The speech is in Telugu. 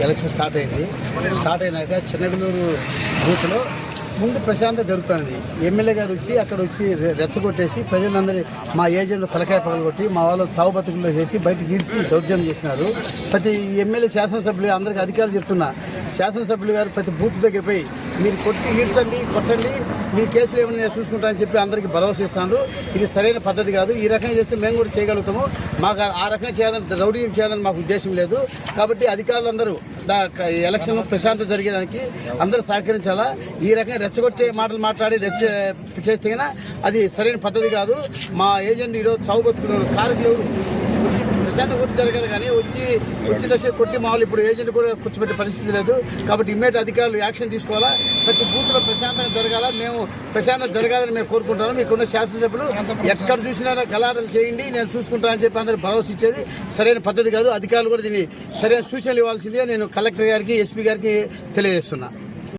ఎలక్షన్ స్టార్ట్ అయింది. స్టార్ట్ అయినాక చిన్నగలూరు బూత్లో ముందు ప్రశాంత జరుగుతుంది. ఎమ్మెల్యే గారు వచ్చి అక్కడ వచ్చి రెచ్చగొట్టేసి ప్రజలందరి మా ఏజెంట్లు తలకాయ పగలగొట్టి మా వాళ్ళు సాగు బతుకుల్లో చేసి బయట గీడ్చి దౌర్జన్యం చేసినారు. ప్రతి ఎమ్మెల్యే శాసనసభ్యులు అందరికీ అధికారులు చెప్తున్నా. శాసనసభ్యులు గారు ప్రతి బూత్ దగ్గర పోయి మీరు కొట్టి ఈడ్చండి కొట్టండి మీ కేసులు ఏమైనా చూసుకుంటా అని చెప్పి అందరికీ భరోసా ఇస్తాను ఇది సరైన పద్ధతి కాదు. ఈ రకంగా చేస్తే మేము కూడా చేయగలుగుతాము. మాకు ఆ- రకంగా చేయాలని రౌడీ చేయాలని మాకు ఉద్దేశం లేదు. కాబట్టి అధికారులందరూ ఎలక్షన్ ప్రశాంతం జరిగేదానికి అందరూ సహకరించాలా? ఈ రకంగా రెచ్చగొట్టే మాటలు మాట్లాడి రెచ్చ చేస్తే అది సరైన పద్ధతి కాదు. మా ఏజెంట్ ఈరోజు చావు బతుకున్నారు. కార్మికులు ఎవరు ప్రశాంత జరగాలి కానీ వచ్చి వచ్చి దశ కొట్టి మామూలు ఇప్పుడు ఏజెంట్ కూడా కూర్చోబెట్టే పరిస్థితి లేదు. కాబట్టి ఇమ్మీడియట్ అధికారులు యాక్షన్ తీసుకోవాలా? ప్రతి బూత్లో ప్రశాంతంగా జరగాల? మేము ప్రశాంతం జరగాలని మేము కోరుకుంటాము మీకున్న శాసనసభ్యులు ఎక్కడ చూసినా గలాటలు చేయండి నేను చూసుకుంటాను అని చెప్పి అందరూ భరోసా ఇచ్చేది సరైన పద్ధతి కాదు. అధికారులు కూడా దీన్ని సరైన సూచనలు ఇవ్వాల్సిందిగా నేను కలెక్టర్ గారికి ఎస్పీ గారికి తెలియజేస్తున్నా.